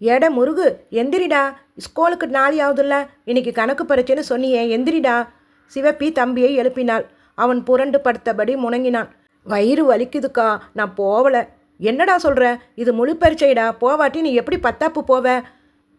எட முருகு எந்திரிடா. ஸ்கூலுக்கு நாளையாவதுல்ல. இன்னைக்கு கணக்கு பரீட்சைன்னு சொன்னியே எந்திரிடா. சிவப்பி தம்பியை எழுப்பினாள். அவன் புரண்டு படுத்தபடி முணங்கினான். வயிறு வலிக்குதுக்கா நான் போகலை என்னடா சொல்கிற இது முழு பரீட்சைடா. போவாட்டி நீ எப்படி பத்தாப்பு போவ?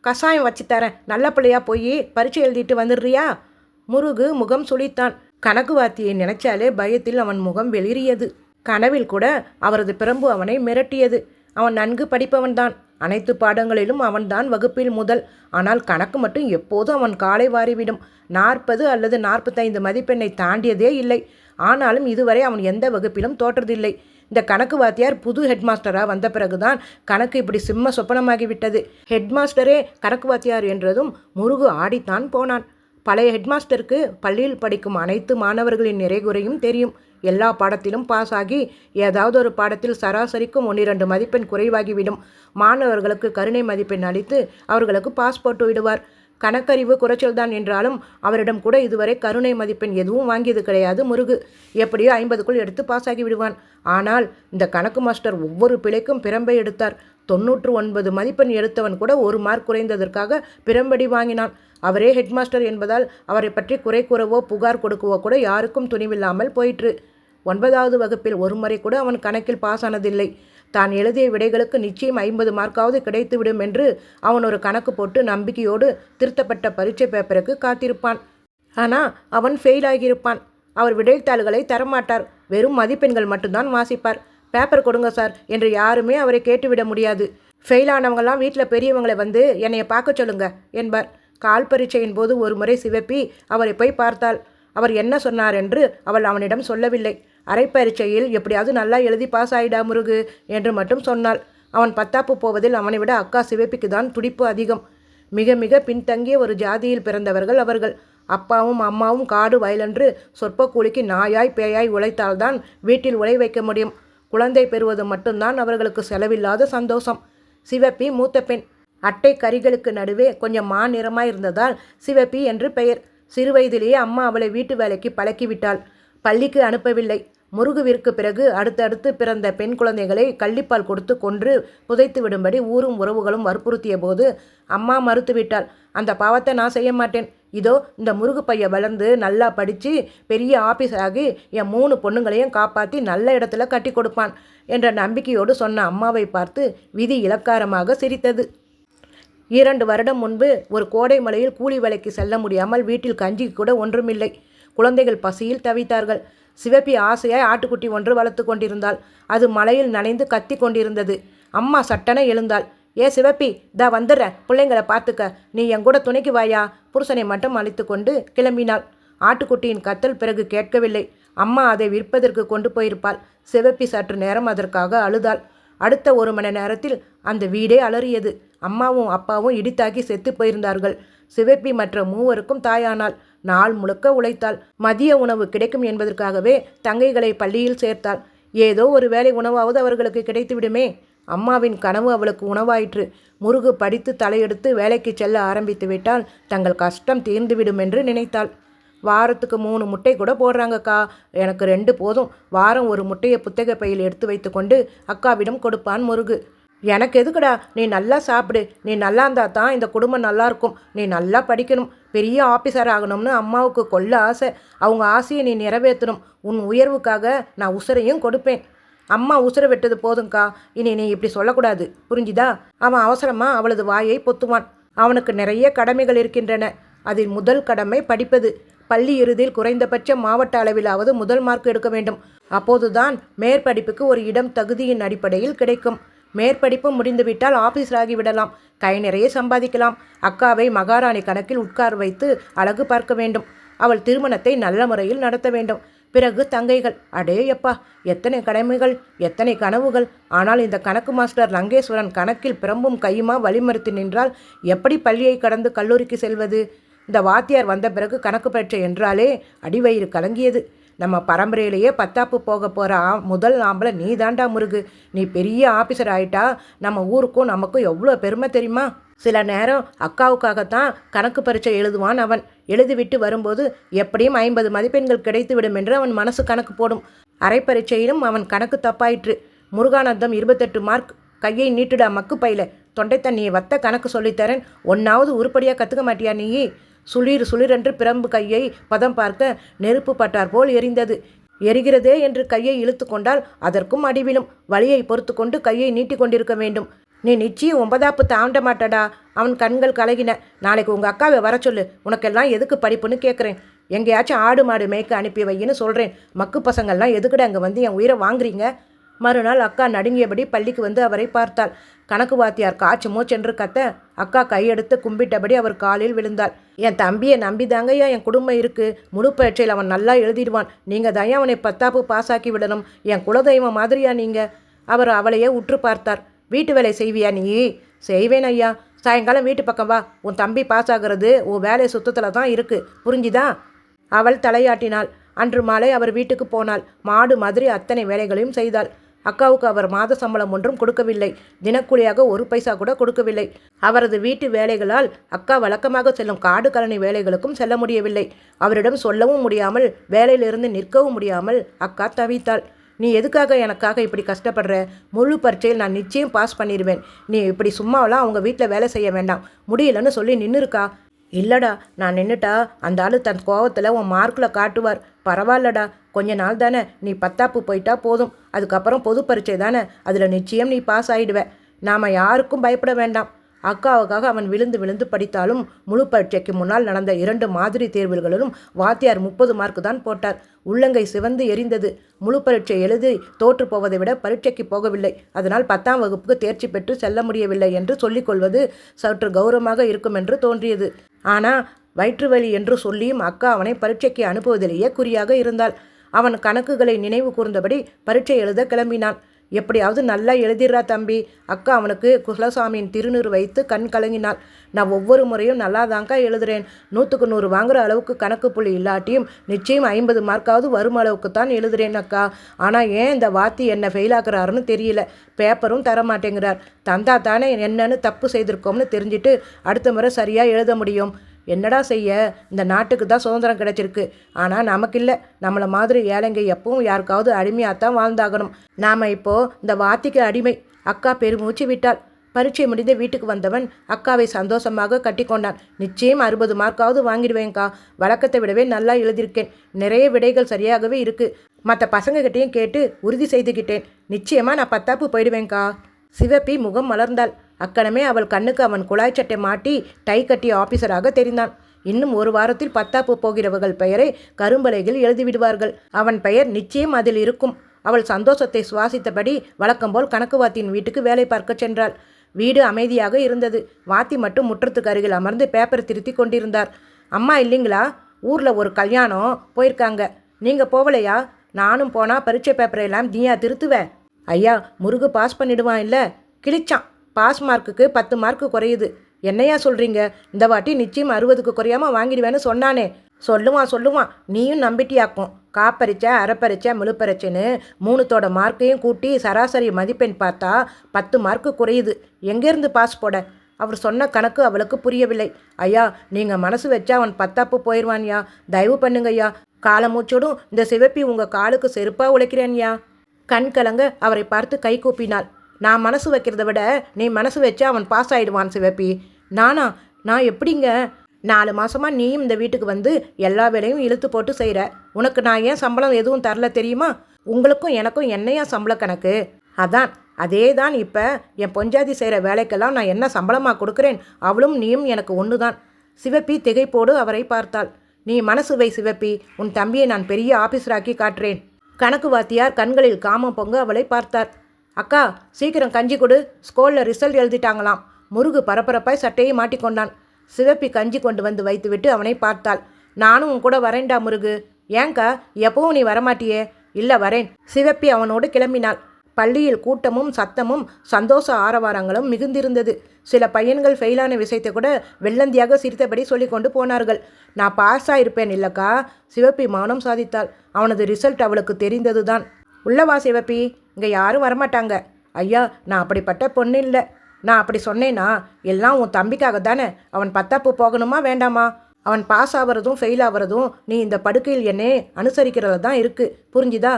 கஷாயம் வச்சு தரேன். நல்ல பிள்ளையா போய் பரீட்சை எழுதிட்டு வந்துடுறியா? முருகு முகம் சுளித்தான். கணக்கு வாத்தியை நினைச்சாலே பயத்தில் அவன் முகம் வெளிரியது கனவில் கூட அவரது பிரம்பு அவனை மிரட்டியது. அவன் நன்கு படிப்பவன்தான். அனைத்து பாடங்களிலும் அவன்தான் வகுப்பில் முதல். ஆனால் கணக்கு மட்டும் எப்போதும் அவன் காலை வாரிவிடும். நாற்பது அல்லது நாற்பத்தைந்து மதிப்பெண்ணை தாண்டியதே இல்லை. ஆனாலும் இதுவரை அவன் எந்த வகுப்பிலும் தோற்றதில்லை. இந்த கணக்கு வாத்தியார் புது ஹெட்மாஸ்டராக வந்த பிறகுதான் கணக்கு இப்படி சிம்ம சொப்பனமாகிவிட்டது. ஹெட்மாஸ்டரே கணக்கு வாத்தியார் என்றதும் முருகு ஆடித்தான் போனான். பழைய ஹெட்மாஸ்டருக்கு பள்ளியில் படிக்கும் அனைத்து மாணவர்களின் நிறைகுறையும் தெரியும். எல்லா பாடத்திலும் பாஸ் ஆகி ஏதாவது ஒரு பாடத்தில் சராசரிக்கும் ஒன்னிரண்டு மதிப்பெண் குறைவாகிவிடும். மாணவர்களுக்கு கருணை மதிப்பெண் அளித்து அவர்களுக்கு பாஸ் போட்டு விடுவார். கணக்கறிவு குறைச்சல்தான் என்றாலும் அவரிடம் கூட இதுவரை கருணை மதிப்பெண் எதுவும் வாங்கியது கிடையாது முருகு. எப்படியோ ஐம்பதுக்குள் எடுத்து பாஸ் ஆகி விடுவான் ஆனால் இந்த கணக்கு மாஸ்டர் ஒவ்வொரு பிழைக்கும் பிரம்பை எடுத்தார். தொன்னூற்று ஒன்பது மதிப்பெண் எடுத்தவன் கூட ஒரு மார்க் குறைந்ததற்காக பிரம்படி வாங்கினான். அவரே ஹெட்மாஸ்டர் என்பதால் அவரை பற்றி குறை கூறவோ புகார் கொடுக்கவோ கூட யாருக்கும் துணிவில்லாமல் போயிற்று. ஒன்பதாவது வகுப்பில் ஒரு முறை கூட அவன் கணக்கில் பாஸ் ஆனதில்லை தான் எழுதிய விடைகளுக்கு நிச்சயம் ஐம்பது மார்க்காவது கிடைத்துவிடும் என்று அவன் ஒரு கணக்கு போட்டு நம்பிக்கையோடு திருத்தப்பட்ட பரீட்சை பேப்பருக்கு காத்திருப்பான். ஆனால் அவன் ஃபெயில் ஆகியிருப்பான். அவர் விடைத்தாள்களை தரமாட்டார். வெறும் மதிப்பெண்கள் மட்டும்தான் வாசிப்பார். பேப்பர் கொடுங்க சார் என்று யாருமே அவரை கேட்டுவிட முடியாது. ஃபெயிலானவங்கெல்லாம் வீட்டில் பெரியவங்களை வந்து என்னைய பார்க்க சொல்லுங்க என்பார். கால் பரீட்சையின் போது ஒரு முறை சிவப்பி அவரை போய் பார்த்தாள். அவர் என்ன சொன்னார் என்று அவள் அவனிடம் சொல்லவில்லை. அரைப்பரீட்சையில் எப்படியாவது நல்லா எழுதி பாஸ் ஆயிடா முருகு என்று மட்டும் சொன்னாள். அவன் பத்தாப்பு போவதில் அவனை விட அக்கா சிவப்பிக்கு தான் துடிப்பு அதிகம். மிக மிக பின்தங்கிய ஒரு ஜாதியில் பிறந்தவர்கள் அவர்கள். அப்பாவும் அம்மாவும் காடு வயலென்று சொற்ப கூலிக்கு நாயாய் பேயாய் உழைத்தால்தான் வீட்டில் உழை வைக்க முடியும். குழந்தை பெறுவது மட்டும்தான் அவர்களுக்கு செலவில்லாத சந்தோஷம். சிவப்பி மூத்த பெண். அட்டை கறிகளுக்கு நடுவே கொஞ்சம் மா நிறமாய் இருந்ததால் சிவப்பி என்று பெயர். சிறுவயதிலேயே அம்மா அவளை வீட்டு வேலைக்கு பழக்கிவிட்டாள் பள்ளிக்கு அனுப்பவில்லை. முருகுவிற்கு பிறகு அடுத்தடுத்து பிறந்த பெண் குழந்தைகளை கள்ளிப்பால் கொடுத்து கொன்று புதைத்து விடும்படி ஊரும் உறவுகளும் வற்புறுத்திய போது அம்மா மறுத்துவிட்டாள். அந்த பாவத்தை நான் செய்ய மாட்டேன். இதோ இந்த முருகு பைய வளர்ந்து நல்லா படித்து பெரிய ஆபீஸ் ஆகி என் மூணு பொண்ணுங்களையும் காப்பாற்றி நல்ல இடத்துல கட்டி கொடுப்பான் என்ற நம்பிக்கையோடு சொன்ன அம்மாவை பார்த்து விதி இலக்காரமாக சிரித்தது. இரண்டு வருடம் முன்பு ஒரு கோடை மலையில் கூலி வேலைக்கு செல்ல முடியாமல் வீட்டில் கஞ்சி கூட ஒன்றுமில்லை. குழந்தைகள் பசியில் தவித்தார்கள். சிவப்பி ஆசையாய் ஆட்டுக்குட்டி ஒன்று வளர்த்து கொண்டிருந்தாள். அது மலையில் நனைந்து கத்தி கொண்டிருந்தது. அம்மா சட்டென எழுந்தாள். ஏ சிவப்பி தா வந்துடுறேன் பிள்ளைங்களை பார்த்துக்க. நீ என் கூட துணைக்கு வாயா? புருஷனை மட்டும் அழைத்து கொண்டு கிளம்பினாள். ஆட்டுக்குட்டியின் கத்தல் பிறகு கேட்கவில்லை. அம்மா அதை விற்பதற்கு கொண்டு போயிருப்பாள். சிவப்பி சற்று நேரம் அதற்காக அழுதாள். அடுத்த ஒரு மணி நேரத்தில் அந்த வீடே அலறியது. அம்மாவும் அப்பாவும் இடித்தாக்கி செத்து போயிருந்தார்கள். சிவப்பி மற்ற மூவருக்கும் தாயானாள். நாள் முழுக்க உழைத்தாள். மதிய உணவு கிடைக்கும் என்பதற்காகவே தங்கைகளை பள்ளியில் சேர்த்தாள். ஏதோ ஒரு வேலை உணவாவது அவர்களுக்கு கிடைத்துவிடுமே. அம்மாவின் கனவு அவளுக்கு உணவாயிற்று. முருகு படித்து தலையெடுத்து வேலைக்கு செல்ல ஆரம்பித்து விட்டால் தங்கள் கஷ்டம் தீர்ந்துவிடும் என்று நினைத்தாள். வாரத்துக்கு மூணு முட்டை கூட போடுறாங்கக்கா. எனக்கு ரெண்டு போதும். வாரம் ஒரு முட்டையை புத்தக பையில் எடுத்து வைத்துக்கொண்டு அக்காவிடம் கொடுப்பான் முருகு. எனக்கு எதுக்குடா? நீ நல்லா சாப்பிடு. நீ நல்லா இருந்தால் தான் இந்த குடும்பம் நல்லாயிருக்கும். நீ நல்லா படிக்கணும். பெரிய ஆஃபீஸர் ஆகணும்னு அம்மாவுக்கு கொல்ல ஆசை. அவங்க ஆசையை நீ நிறைவேற்றணும். உன் உயர்வுக்காக நான் உசுரையும் கொடுப்பேன். அம்மா உசுரை வெட்டது போதும்க்கா. இனி நீ இப்படி சொல்லக்கூடாது. புரிஞ்சுதா? அவன் அவசரமாக அவளது வாயை பொத்துவான். அவனுக்கு நிறைய கடமைகள் இருக்கின்றன. அதில் முதல் கடமை படிப்பது. பள்ளி இறுதியில் குறைந்தபட்ச மாவட்ட அளவிலாவது முதல் மார்க் எடுக்க வேண்டும். அப்போதுதான் மேற்படிப்புக்கு ஒரு இடம் தகுதியின் அடிப்படையில் கிடைக்கும். மேற்படிப்பு முடிந்துவிட்டால் ஆபீஸர் ஆகிவிடலாம் கை நிறைய சம்பாதிக்கலாம். அக்காவை மகாராணி கணக்கில் உட்கார் வைத்து அழகு பார்க்க வேண்டும். அவள் திருமணத்தை நல்ல முறையில் நடத்த வேண்டும். பிறகு தங்கைகள். அடே எப்பா எத்தனை கடமைகள் எத்தனை கனவுகள். ஆனால் இந்த கணக்கு மாஸ்டர் லங்கேஸ்வரன் கணக்கில் பிரம்பும் கையுமா வழிமறுத்து நின்றால் எப்படி பள்ளியை கடந்து கல்லூரிக்கு செல்வது? இந்த வாத்தியார் வந்த பிறகு கணக்கு பரீட்சை என்றாலே அடிவயிறு கலங்கியது. நம்ம பரம்பரையிலேயே பத்தாப்பு போக போகிற ஆ முதல் ஆம்பளை நீ தாண்டா முருகு. நீ பெரிய ஆஃபீஸர் ஆயிட்டா நம்ம ஊருக்கும் நமக்கும் எவ்வளோ பெருமை தெரியுமா? சில நேரம் அக்காவுக்காகத்தான் கணக்கு பரீட்சை எழுதுவான் அவன். எழுதிவிட்டு வரும்போது எப்படியும் ஐம்பது மதிப்பெண்கள் கிடைத்துவிடும் என்று அவன் மனசு கணக்கு போடும். அரை பரீட்சையிலும் அவன் கணக்கு தப்பாயிற்று. முருகானந்தம் இருபத்தெட்டு மார்க். கையை நீட்டுடா மக்கு பையில. தொண்டை தண்ணியை வத்த கணக்கு சொல்லித்தரேன். ஒன்றாவது உருப்படியாக கற்றுக்க மாட்டியா நீ? சுளிர் சுளிரென்று பிரம்பு கையை பதம் பார்க்க நெருப்பு பட்டார் போல் எரிந்தது. எரிகிறதே என்று கையை இழுத்து கொண்டால் அதற்கும் அடிவிலும் வலியை பொறுத்து கொண்டு கையை நீட்டி கொண்டிருக்க வேண்டும். நீ நிச்சயம் ஒன்பதாப்பு தாண்ட மாட்டடா அவன் கண்கள் கலகின. நாளைக்கு உங்கள் அக்காவை வர சொல்லு. உனக்கெல்லாம் எதுக்கு படிப்புன்னு கேட்குறேன் எங்கேயாச்சும் ஆடு மாடு மேய்க்க அனுப்பி வையின்னு சொல்கிறேன் மக்கு பசங்கள்லாம் எதுக்குடா அங்கே வந்து என் உயிரை வாங்குறீங்க? மறுநாள் அக்கா நடுங்கியபடி பள்ளிக்கு வந்து அவரை பார்த்தாள். கணக்கு வாத்தியார் காய்ச்சி மூச்சென்று கத்த அக்கா கையெடுத்து கும்பிட்டபடி அவர் காலில் விழுந்தாள். என் தம்பியை நம்பிதாங்கய்யா என் குடும்பம் இருக்கு. முழு பயிற்சியில் அவன் நல்லா எழுதிடுவான். நீங்கள் தான் அவனை பத்தாப்பு பாசாக்கி விடணும். என் குலதெய்வம் மாதிரியா நீங்கள் அவர் அவளையே உற்று பார்த்தார். வீட்டு வேலை செய்வியா நீ? செய்வேன் ஐயா. சாயங்காலம் வீட்டு பக்கம் வா. உன் தம்பி பாஸ் ஆகிறது உன் வேலை சுத்தத்தில் தான் இருக்கு. புரிஞ்சுதா? அவள் தலையாட்டினாள். அன்று மாலை அவர் வீட்டுக்கு போனாள். மாடு மாதிரி அத்தனை வேலைகளையும் செய்தாள். அக்காவுக்கு அவர் மாத சம்பளம் ஒன்றும் கொடுக்கவில்லை. தினக்கூலியாக ஒரு பைசா கூட கொடுக்கவில்லை. அவரது வீட்டு வேலைகளால் அக்கா வழக்கமாக செல்லும் காடு கழனி வேலைகளுக்கும் செல்ல முடியவில்லை. அவரிடம் சொல்லவும் முடியாமல் வேலையிலிருந்து நிற்கவும் முடியாமல் அக்கா தவித்தாள். நீ எதுக்காக எனக்காக இப்படி கஷ்டப்படுற? முழு பரீட்சையில் நான் நிச்சயம் பாஸ் பண்ணிடுவேன் நீ இப்படி சும்மாவெல்லாம் அவங்க வீட்டில் வேலை செய்ய வேண்டாம். முடியலன்னு சொல்லி நின்றுருக்கா இல்லைடா இல்லடா நான் நின்றுட்டா அந்த ஆள் தன் கோவத்தில் உன் மார்க்கில் காட்டுவார். பரவாயில்லடா கொஞ்ச நாள் தானே நீ பத்தாப்பு போயிட்டா போதும். அதுக்கப்புறம் பொது பரீட்சை தானே அதில் நிச்சயம் நீ பாஸ் ஆகிடுவ நாம் யாருக்கும் பயப்பட வேண்டாம். அக்காவுக்காக அவன் விழுந்து விழுந்து படித்தாலும் முழு பரீட்சைக்கு முன்னால் நடந்த இரண்டு மாதிரி தேர்வுகளிலும் வாத்தியார் முப்பது மார்க் தான் போட்டார். உள்ளங்கை சிவந்து எரிந்தது. முழு பரீட்சை எழுதி தோற்று போவதை விட பரீட்சைக்கு போகவில்லை. அதனால் பத்தாம் வகுப்புக்கு தேர்ச்சி பெற்று செல்ல முடியவில்லை என்று சொல்லிக்கொள்வது சற்று கௌரவமாக இருக்கும் என்று தோன்றியது. ஆனால் வயிற்று வலி என்று சொல்லியும் அக்கா அவனை பரீட்சைக்கு அனுப்புவதிலேயே குறியாக இருந்தாள். அவன் கணக்குகளை நினைவு கூர்ந்தபடி பரீட்சை எழுத கிளம்பினான். எப்படியாவது நல்லா எழுதிடுறா தம்பி. அக்கா அவனுக்கு குலசாமியின் திருநீர் வைத்து கண் கலங்கினாள். நான் ஒவ்வொரு முறையும் நல்லா தாங்க்கா எழுதுறேன். நூற்றுக்கு நூறு வாங்குற அளவுக்கு கணக்கு புள்ளி இல்லாட்டியும் நிச்சயம் ஐம்பது மார்க்காவது வரும் அளவுக்கு தான் எழுதுறேன் அக்கா. ஆனால் ஏன் இந்த வாத்தி என்னை ஃபெயில் ஆக்குறாருன்னு தெரியல. பேப்பரும் தர மாட்டேங்கிறார் தந்தா தானே என்னன்னு தப்பு செய்திருக்கோம்னு தெரிஞ்சுட்டு அடுத்த முறை சரியாக எழுத முடியும். என்னடா செய்ய? இந்த நாட்டுக்கு தான் சுதந்திரம் கிடைச்சிருக்கு. ஆனால் நமக்கு இல்லை நம்மளை மாதிரி ஏழைங்க எப்பவும் யாருக்காவது அடிமையாகத்தான் வாழ்ந்தாகணும். நாம் இப்போது இந்த வாத்திக்கு அடிமை. அக்கா பெருமூச்சு விட்டாள். பரீட்சை முடிந்து வீட்டுக்கு வந்தவன் அக்காவை சந்தோஷமாக கட்டிக்கொண்டான் நிச்சயம் அறுபது மார்க்காவது வாங்கிடுவேங்க்கா வழக்கத்தை விடவே நல்லா எழுதியிருக்கேன். நிறைய விடைகள் சரியாகவே இருக்குது மற்ற பசங்ககிட்டையும் கேட்டு உறுதி செய்துக்கிட்டேன் நிச்சயமாக நான் பத்தாப்பு போயிடுவேங்க்கா சிவப்பி முகம் மலர்ந்தாள். அக்கணமே அவள் கண்ணுக்கு அவன் குழாய் சட்டை மாட்டி டை கட்டிய ஆபீசராக தெரிந்தான். இன்னும் ஒரு வாரத்தில் பத்தாப்பு போகிறவர்கள் பெயரை கரும்பலையில் எழுதிவிடுவார்கள். அவன் பெயர் நிச்சயம் அதில் இருக்கும். அவள் சந்தோஷத்தை சுவாசித்தபடி வழக்கம்போல் கணக்கு வாத்தியின் வீட்டுக்கு வேலை பார்க்கச் சென்றாள். வீடு அமைதியாக இருந்தது. வாத்தி மட்டும் முற்றத்துக்கு அருகில் அமர்ந்து பேப்பர் திருத்தி கொண்டிருந்தார். அம்மா இல்லைங்களா? ஊரில் ஒரு கல்யாணம் போயிருக்காங்க. நீங்கள் போகலையா நானும் போனால் பரீட்சை பேப்பரையெல்லாம் நீயா திருத்துவேன் ஐயா முருகு பாஸ் பண்ணிடுவான் இல்லை? கிழிச்சான். பாஸ் மார்க்குக்கு பத்து மார்க்கு குறையுது. என்னையா சொல்கிறீங்க இந்த வாட்டி நிச்சயம் அறுபதுக்கு குறையாமல் வாங்கிடுவேன்னு சொன்னானே. சொல்லுவான் சொல்லுவான். நீயும் நம்பிட்டியாக்கும். காப்பரிச்ச அரைப்பரிச்ச முழுப்பரிச்சைன்னு மூணுத்தோட மார்க்கையும் கூட்டி சராசரி மதிப்பெண் பார்த்தா பத்து மார்க்கு குறையுது. எங்கேருந்து பாஸ் போட? அவர் சொன்ன கணக்கு அவளுக்கு புரியவில்லை. ஐயா நீங்கள் மனசு வச்சா அவன் பத்தாப்பு போயிடுவான்யா தயவு பண்ணுங்கய்யா. காலமூச்சோடும் இந்த சிவப்பி உங்கள் காலுக்கு செருப்பாக உழைக்கிறேன்யா. கண் கலங்க அவரை பார்த்து கை கூப்பினாள். நான் மனசு வைக்கிறத விட நீ மனசு வச்சு அவன் பாஸ் ஆகிடுவான் சிவப்பி. நானா? நான் எப்படிங்க? நாலு மாதமாக நீயும் இந்த வீட்டுக்கு வந்து எல்லா வேலையும் இழுத்து போட்டு செய்கிற உனக்கு நான் ஏன் சம்பளம் எதுவும் தரல தெரியுமா? உங்களுக்கும் எனக்கும் என்னையா சம்பள கணக்கு? அதான் அதே தான் இப்போ. என் பொஞ்சாதி செய்கிற வேலைக்கெல்லாம் நான் என்ன சம்பளமாக கொடுக்குறேன்? அவளும் நீயும் எனக்கு ஒன்று தான் சிவப்பி திகைப்போடு அவரை பார்த்தாள். நீ மனசு வை சிவப்பி. உன் தம்பியை நான் பெரிய ஆஃபீஸராக்கி காட்டுறேன். கணக்கு வாத்தியார் கண்களில் காமம் பொங்க அவளை பார்த்தார். அக்கா சீக்கிரம் கஞ்சி கொடு. ஸ்கூலில் ரிசல்ட் எழுதிட்டாங்களாம். முருகு பரபரப்பாய் சட்டையை மாட்டிக்கொண்டான் சிவப்பி கஞ்சி கொண்டு வந்து வைத்துவிட்டு அவனை பார்த்தாள். நானும் உன் கூட வரேன்டா முருகு. ஏங்கா எப்பவும் நீ வரமாட்டியே? இல்லை வரேன். சிவப்பி அவனோடு கிளம்பினாள். பள்ளியில் கூட்டமும் சத்தமும் சந்தோஷ ஆரவாரங்களும் மிகுந்திருந்தது. சில பையன்கள் ஃபெயிலான விஷயத்தை கூட வெள்ளந்தியாக சிரித்தபடி சொல்லி கொண்டு போனார்கள். நான் பாஸ் ஆயிருப்பேன் இல்லக்கா சிவப்பி மௌனம் சாதித்தாள். அவனது ரிசல்ட் அவளுக்கு தெரிந்தது தான் உள்ளவா சிவப்பி. இங்கே யாரும் வரமாட்டாங்க. ஐயா நான் அப்படிப்பட்ட பொண்ணு இல்லை. நான் அப்படி சொன்னேன்னா எல்லாம் உன் தம்பிக்காக தானே. அவன் பத்தாப்பு போகணுமா வேண்டாமா? அவன் பாஸ் ஆகிறதும் ஃபெயில் ஆகிறதும் நீ இந்த படுக்கையில் என்னே அனுசரிக்கிறதுல தான் இருக்குது புரிஞ்சுதா?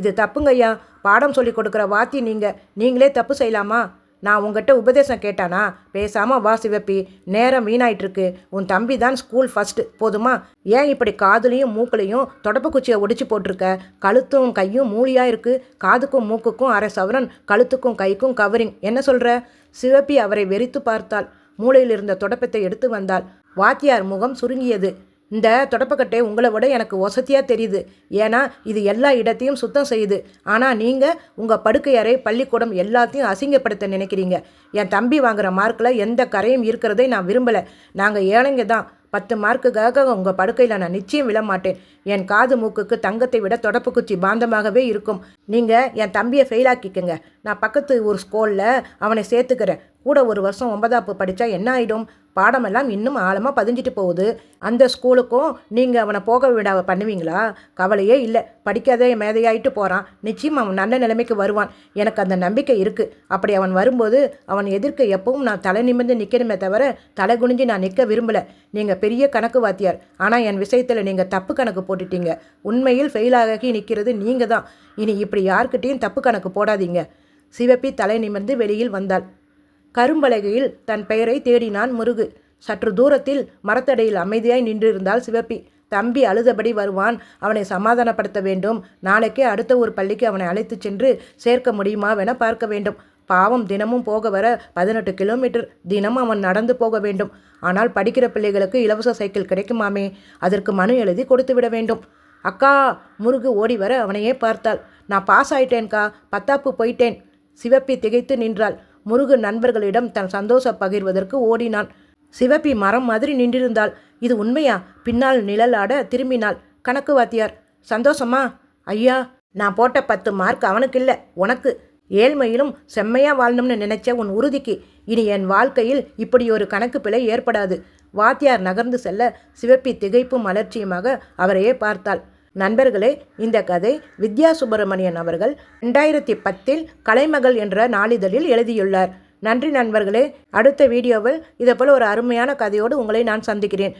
இது தப்புங்கய்யா. பாடம் சொல்லி கொடுக்குற வாத்தி நீங்கள் நீங்களே தப்பு செய்யலாமா? நான் உங்ககிட்ட உபதேசம் கேட்டானா? பேசாமல் வா சிவப்பி நேரம் வீணாயிட்டிருக்கு. உன் தம்பி தான் ஸ்கூல் ஃபஸ்ட்டு போதுமா? ஏன் இப்படி காதுலையும் மூக்குலையும் தொடப்பு குச்சியை ஒடிச்சு போட்டிருக்க? கழுத்தும் கையும் மூலியாக இருக்குது காதுக்கும் மூக்குக்கும் அரை சவரன் கழுத்துக்கும் கைக்கும் கவரிங் என்ன சொல்கிற சிவப்பி அவரை வெறித்து பார்த்தாள். மூளையில் இருந்த தொடப்பத்தை எடுத்து வந்தாள். வாத்தியார் முகம் சுருங்கியது. இந்த தொடப்பக்கட்டை உங்களை விட எனக்கு வசதியாக தெரியுது. ஏன்னா இது எல்லா இடத்தையும் சுத்தம் செய்யுது. ஆனால் நீங்கள் உங்கள் படுக்கை அறை பள்ளிக்கூடம் எல்லாத்தையும் அசிங்கப்படுத்த நினைக்கிறீங்க. என் தம்பி வாங்குகிற மார்க்கில் எந்த கரையும் இருக்கிறதை நான் விரும்பலை. நாங்கள் ஏழைங்க தான். பத்து மார்க்குக்காக உங்கள் படுக்கையில் நான் நிச்சயம் விழமாட்டேன் என் காது மூக்குக்கு தங்கத்தை விட தொடப்பு குச்சி பாந்தமாகவே இருக்கும். நீங்கள் என் தம்பியை ஃபெயிலாக்கிக்கங்க நான் பக்கத்து ஒரு ஸ்கூலில் அவனை சேர்த்துக்கிறேன். கூட ஒரு வருஷம் ஒன்பதாப்பு படித்தா என்ன ஆகிடும் பாடமெல்லாம் இன்னும் ஆழமாக பதிஞ்சிட்டு போகுது. அந்த ஸ்கூலுக்கும் நீங்கள் அவனை போக விட பண்ணுவீங்களா? கவலையே இல்லை. படிக்காதே மேதையாயிட்டு போகிறான் நிச்சயம் அவன் நல்ல நிலைமைக்கு வருவான். எனக்கு அந்த நம்பிக்கை இருக்குது அப்படி அவன் வரும்போது அவன் எதிர்க்க எப்பவும் நான் தலை நிமிர்ந்து நிற்கணுமே தவிர தலை குனிஞ்சு நான் நிற்க விரும்பலை. நீங்கள் பெரிய கணக்கு வாத்தியார். ஆனால் என் விஷயத்தில் நீங்கள் தப்பு கணக்கு போட்டுட்டீங்க. உண்மையில் ஃபெயிலாகி நிற்கிறது நீங்கள் தான் இனி இப்படி யார்கிட்டேயும் தப்பு கணக்கு போடாதீங்க. சிவப்பி தலை நிமிர்ந்து வெளியில் வந்தாள். கரும்பலகையில் தன் பெயரை தேடினான் முருகு. சற்று தூரத்தில் மரத்தடையில் அமைதியாய் நின்றிருந்தாள் சிவப்பி. தம்பி அழுதபடி வருவான் அவனை சமாதானப்படுத்த வேண்டும். நாளைக்கே அடுத்த ஒரு பள்ளிக்கு அவனை அழைத்துச் சென்று சேர்க்க முடியுமாவென பார்க்க வேண்டும். பாவம் தினமும் போக வர பதினெட்டு கிலோமீட்டர் தினமும் அவன் நடந்து போக வேண்டும். ஆனால் படிக்கிற பிள்ளைகளுக்கு இலவச சைக்கிள் கிடைக்குமாமே? அதற்கு மனு எழுதி கொடுத்து விட வேண்டும். அக்கா முருகு ஓடி வர அவனையே பார்த்தாள். நான் பாஸ் ஆயிட்டேன்க்கா பத்தாப்பு போயிட்டேன். சிவப்பி திகைத்து நின்றாள். முருகன் நண்பர்களிடம் தன் சந்தோஷம் பகிர்வதற்கு ஓடினான். சிவப்பி மரம் மாதிரி நின்றிருந்தாள். இது உண்மையா? பின்னால் நிழலாட திரும்பினாள். கணக்கு வாத்தியார் சந்தோஷமா? ஐயா நான் போட்ட பத்து மார்க் அவனுக்கு இல்லை உனக்கு. ஏழ்மையிலும் செம்மையா வாழணும்னு நினைச்ச உன் உறுதிக்கு. இனி என் வாழ்க்கையில் இப்படி ஒரு கணக்கு பிழை ஏற்படாது. வாத்தியார் நகர்ந்து செல்ல சிவப்பி திகைப்பும் அலட்சியமாக அவரையே பார்த்தாள். நண்பர்களே இந்த கதை வித்யா சுப்பிரமணியன் அவர்கள் ரெண்டாயிரத்தி பத்தில் கலைமகள் என்ற நாளிதழில் எழுதியுள்ளார். நன்றி நண்பர்களே அடுத்த வீடியோவில் இதே போல் ஒரு அருமையான கதையோடு உங்களை நான் சந்திக்கிறேன்.